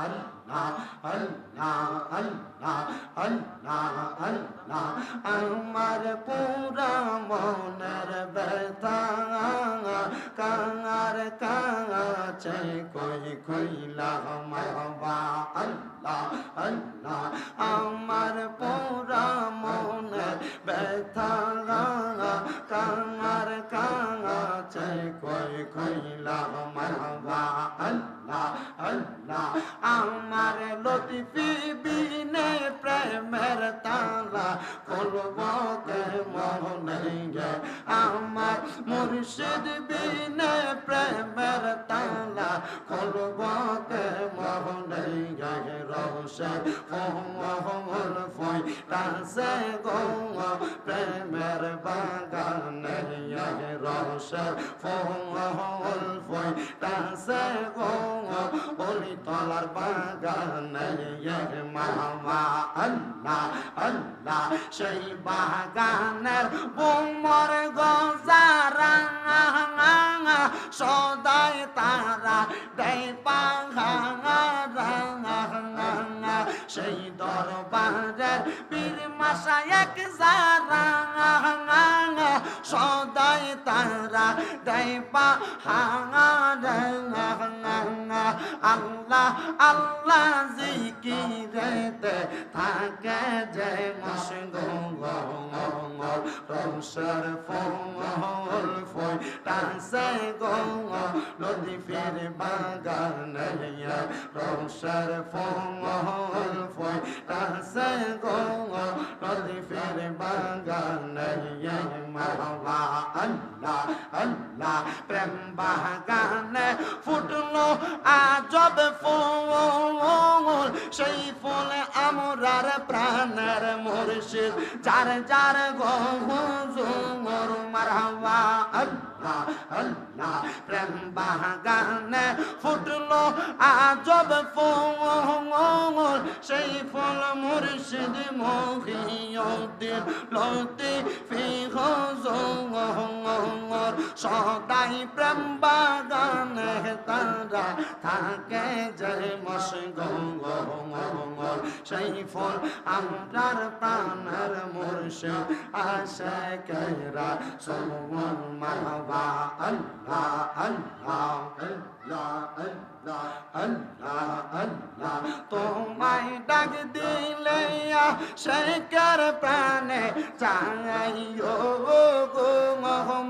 আল্লাহ আল্লাহ আল্লাহ আল্লাহ আল্লাহ আমার পুরা মনের ব্যথা কাঙার কাছে কই কইলা মারবা আল্লাহ আল্লাহ আমার গে আমার মুর্শিদ বিনে প্রেমের তালা খুলব কে মনে গে রোশে ফমল ফই তাসে গো প্রেমের বাগানে। রোশে ফমল ফই তাসে গো তলার বাগানে মামা, আল্লাহ আল্লাহ, সেই বাগানের বোমর গজারা, সদাই তারা দেয় পাঙা সেই দরবারের পীর মাসা এক যারা সদাই তারা দেয় পাঙা আল্লাহ আল্লাহ জিকিরেতে থাকে যে মশগুল রংসর ফল ফল টাসে গো নদী ফির বাগান রংসর ফল ফল টাসে গো নদী ফির বাগান মাওলা আল্লাহ আল্লাহ প্রেম বাগানে ফুটলো আজব ফুল। সেই ফুলে আমরার প্রাণের মুর্শিদ, যার যার গহুজুর মারহাবা। আল্লাহ আল্লাহ, প্রেম বাগানে ফুটলো আজব ফুল। সেই ফুল মুর্শিদ মহিউদ্দিন লতি ফি হুজুর সদাই প্রেম বাগানে তারা থাকে যে মশগুল সেই ফুল আমরার প্রাণের মুর্শিদ আসে কেরা সুমন মাহবা আল্লাহ আল্লাহ আল্লাহ আল্লাহ আল্লাহ আল্লাহ তোমায় ডাক দিলে শেখর প্রাণে চাইও গো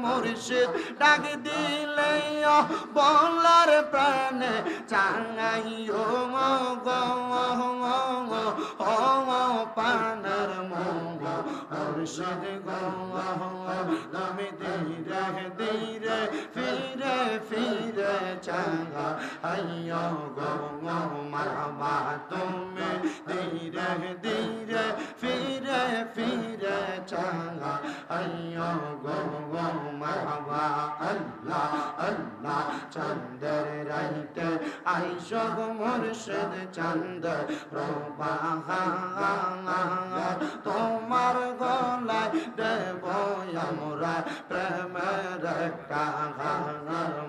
মুর্শিদ। ডাক দিলে বলার প্রাণে চাইও গো পানার মঙ্গ মুর্শিদ গো তুমি ধীরে ধীরে ফিরে ফিরে চাঙ্গা আইয়ো গো মারবা তুমি গো মুর্শিদ চন্দ্র রোবা তোমার গলায় দেব আমরা প্রেমের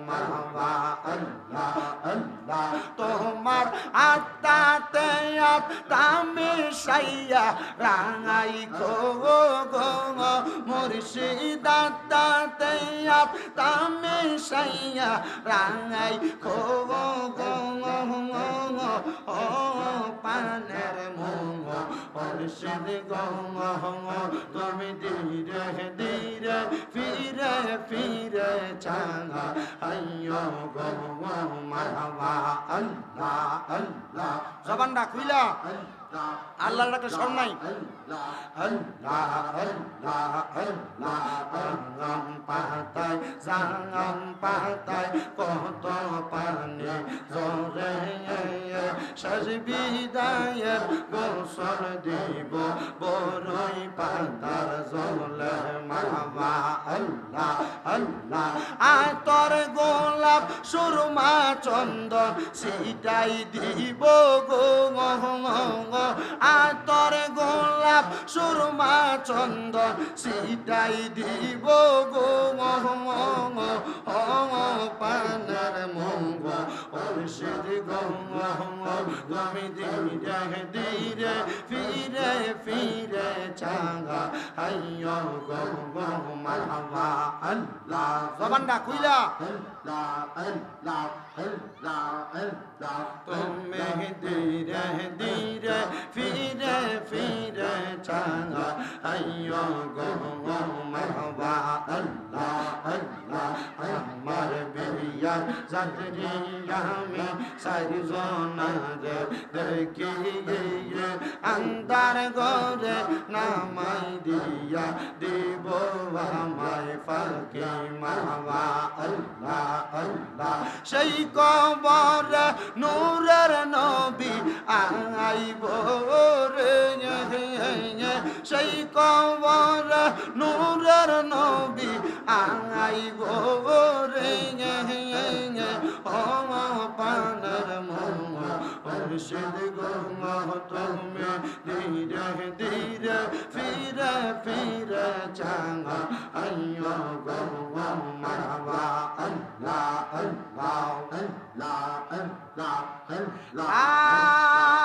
মারবা আল্লাহ আল্লাহ তোমার আত্মাতে আত্মামি সাইয়া রাঙাই গো গো মুর্শিদ আত্মাতে আত্মামি সাইয়া রাঙাই গো গো ও পানের মঙ্গ, মুর্শিদ গো তুমি ধীরে ধীরে ফিরে ফিরে চাঙ্গা আইয়ো গো মারহাবা আল্লাহ জবানটা খুইলা। নাই আল্লাহ আল্লাহ আল্লাহ আল্লাহ। পাতায় জাঙ্গাম পাতায় কত পানি জরে শেষ বিদায়ের গোসল দিব বড়ই পাতার জলে মারবা আল্লাহ আল্লাহ। আয় তোর গোলাপ, সুরমা, চন্দন, সিটাই দিব গো আয় তোর গোলাপ, সুরমা, চন্দন, সিটাই দিব গো পানের মঙ্গ মুর্শিদ গো তুমি ধীরে ধীরে ফিরে ফিরে চাঙ্গা আইয়ো গো গো মারহাবা আল্লাহ জবানটা খুইলা। তুমি ধীরে ধীরে ফিরে ফিরে চাঙ্গা আইয়ো গো গো মারহাবা আল্লাহ আল্লাহ আমার আন্দার ঘরে নামাই দিয়া দিব আমায় ফাঁকি মারহাবা আল্লাহ আল্লাহ সেই কবর নূরের নবী আইব রে সেই কবর নূরের নবী আইব মুর্শিদ গো তুমি ধীরে ধীরে ফিরে ফিরে চাঙা আইয়ো গো মারহাবা আল্লাহ আল্লাহ আল্লাহ আল্লাহ আল্লাহ